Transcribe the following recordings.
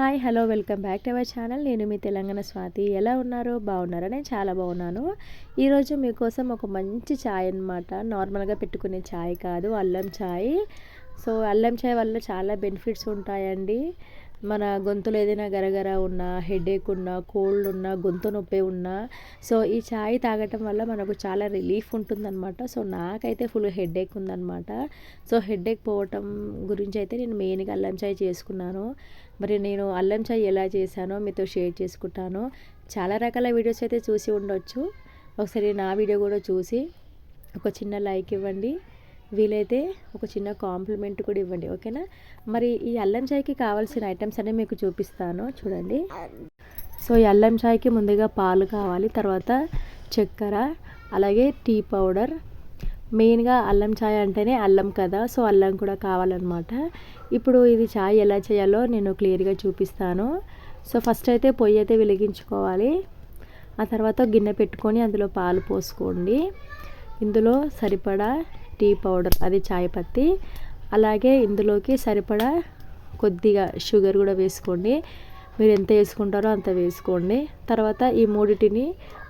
Hi hello welcome back to our channel. నేను మీ తెలంగాణ స్వాతి. ఎలా ఉన్నారు? బాగున్నారా? నేను చాలా బాగున్నాను. ఈరోజు మీకోసం ఒక మంచి ఛాయ్ అనమాట నార్మల్గా పెట్టుకునే ఛాయ్ కాదు అల్లం ఛాయ్ సో అల్లం ఛాయ్ వల్ల చాలా బెనిఫిట్స్ ఉంటాయండి. మన గొంతులో ఏదైనా గరగర ఉన్నా హెడేక్ ఉన్నా కోల్డ్ ఉన్నా గొంతు నొప్పి ఉన్నా సో ఈ ఛాయ్ తాగటం వల్ల మనకు చాలా రిలీఫ్ ఉంటుందన్నమాట. సో నాకైతే ఫుల్ హెడేక్ ఉందన్నమాట. సో హెడేక్ పోవటం గురించి అయితే నేను మెయిన్గా అల్లం ఛాయ్ చేసుకున్నాను. మరి నేను అల్లం ఛాయ్ ఎలా చేశానో మీతో షేర్ చేసుకుంటాను. చాలా రకాల వీడియోస్ అయితే చూసి ఉండొచ్చు. ఒకసారి నా వీడియో కూడా చూసి ఒక చిన్న లైక్ ఇవ్వండి. వీలైతే ఒక చిన్న కాంప్లిమెంట్ కూడా ఇవ్వండి ఓకేనా? మరి ఈ అల్లం చాయ్కి కావాల్సిన ఐటమ్స్ అనేవి మీకు చూపిస్తాను చూడండి. సో ఈ అల్లం చాయ్కి ముందుగా పాలు కావాలి తర్వాత చక్కెర అలాగే టీ పౌడర్. మెయిన్గా అల్లం చాయ్ అంటేనే అల్లం కదా సో అల్లం కూడా కావాలన్నమాట. ఇప్పుడు ఇది చాయ్ ఎలా చేయాలో నేను క్లియర్గా చూపిస్తాను. సో ఫస్ట్ అయితే పొయ్యి అయితే వెలిగించుకోవాలి. ఆ తర్వాత గిన్నె పెట్టుకొని అందులో పాలు పోసుకోండి. ఇందులో సరిపడా టీ పౌడర్ అది చాయ్ పత్తి. అలాగే ఇందులోకి సరిపడా కొద్దిగా షుగర్ కూడా వేసుకోండి. మీరు ఎంత వేసుకుంటారో అంత వేసుకోండి. తర్వాత ఈ మూడిటిని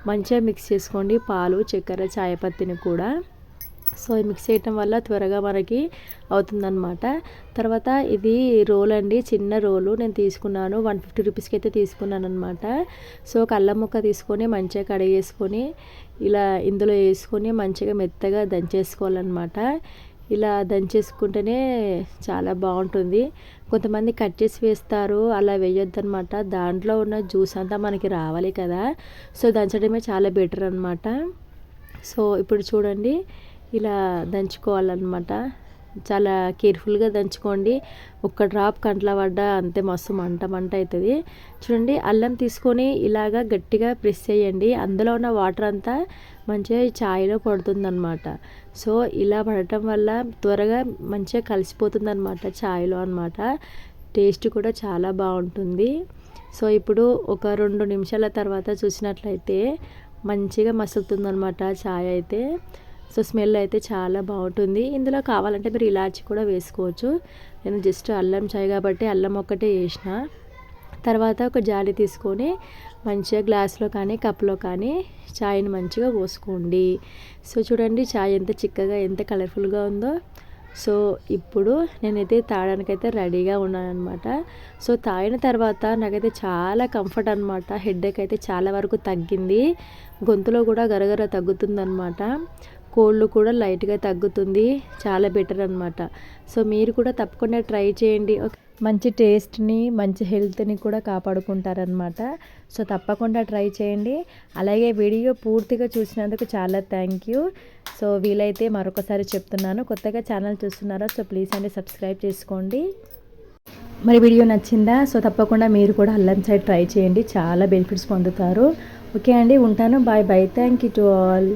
మంచిగా మిక్స్ చేసుకోండి పాలు చక్కెర చాయపత్తిని కూడా. సో మిక్స్ చేయటం వల్ల త్వరగా మనకి అవుతుందన్నమాట. తర్వాత ఇది రోల్ అండి. చిన్న రోలు నేను తీసుకున్నాను. వన్ ఫిఫ్టీ రూపీస్కి అయితే తీసుకున్నాను అనమాట సో కళ్ళ ముక్క తీసుకొని మంచిగా కడిగేసుకొని ఇలా ఇందులో వేసుకొని మంచిగా మెత్తగా దంచేసుకోవాలన్నమాట. ఇలా దంచేసుకుంటేనే చాలా బాగుంటుంది. కొంతమంది కట్ చేసి వేస్తారు. అలా వేయొద్దనమాట దాంట్లో ఉన్న జ్యూస్ అంతా మనకి రావాలి కదా. సో దంచడమే చాలా బెటర్ అనమాట సో ఇప్పుడు చూడండి. ఇలా దంచుకోవాలన్నమాట. చాలా కేర్ఫుల్గా దంచుకోండి. ఒక్క డ్రాప్ కంట్ల పడ్డా అంతే మస్తు మంట మంట అవుతుంది చూడండి అల్లం తీసుకొని ఇలాగా గట్టిగా ప్రెస్ చేయండి. అందులో ఉన్న వాటర్ అంతా మంచిగా ఛాయ్లో పడుతుందన్నమాట. సో ఇలా పడటం వల్ల త్వరగా మంచిగా కలిసిపోతుంది అనమాట ఛాయ్లో అనమాట టేస్ట్ కూడా చాలా బాగుంటుంది. సో ఇప్పుడు ఒక రెండు నిమిషాల తర్వాత చూసినట్లయితే మంచిగా మసులుతుందనమాట ఛాయ్ అయితే. సో స్మెల్ అయితే చాలా బాగుంటుంది. ఇందులో కావాలంటే మీరు ఇలాచి కూడా వేసుకోవచ్చు. నేను జస్ట్ అల్లం చాయ్ కాబట్టి అల్లం ఒక్కటే వేసిన. తర్వాత ఒక జాలి తీసుకొని మంచిగా గ్లాస్లో కానీ కప్లో కానీ చాయ్ని మంచిగా పోసుకోండి. సో చూడండి చాయ్ ఎంత చిక్కగా ఎంత కలర్ఫుల్గా ఉందో. సో ఇప్పుడు నేనైతే తాగడానికైతే రెడీగా ఉన్నానమాట సో తాగిన తర్వాత నాకైతే చాలా కంఫర్ట్ అనమాట హెడ్ఏక్ అయితే చాలా వరకు తగ్గింది. గొంతులో కూడా గరగర తగ్గుతుందనమాట కోల్డ్ కూడా లైట్గా తగ్గుతుంది. చాలా బెటర్ అనమాట సో మీరు కూడా తప్పకుండా ట్రై చేయండి. మంచి టేస్ట్ని మంచి హెల్త్ని కూడా కాపాడుకుంటారనమాట సో తప్పకుండా ట్రై చేయండి. అలాగే వీడియో పూర్తిగా చూసినందుకు చాలా థ్యాంక్ యూ. సో వీలైతే మరొకసారి చెప్తున్నాను. కొత్తగా ఛానల్ చూస్తున్నారా సో ప్లీజ్ అండి సబ్స్క్రైబ్ చేసుకోండి. మరి వీడియో నచ్చిందా? సో తప్పకుండా మీరు కూడా అల్లం సైడ్ ట్రై చేయండి. చాలా బెనిఫిట్స్ పొందుతారు. ఓకే అండి ఉంటాను. Bye bye. Thank you to all.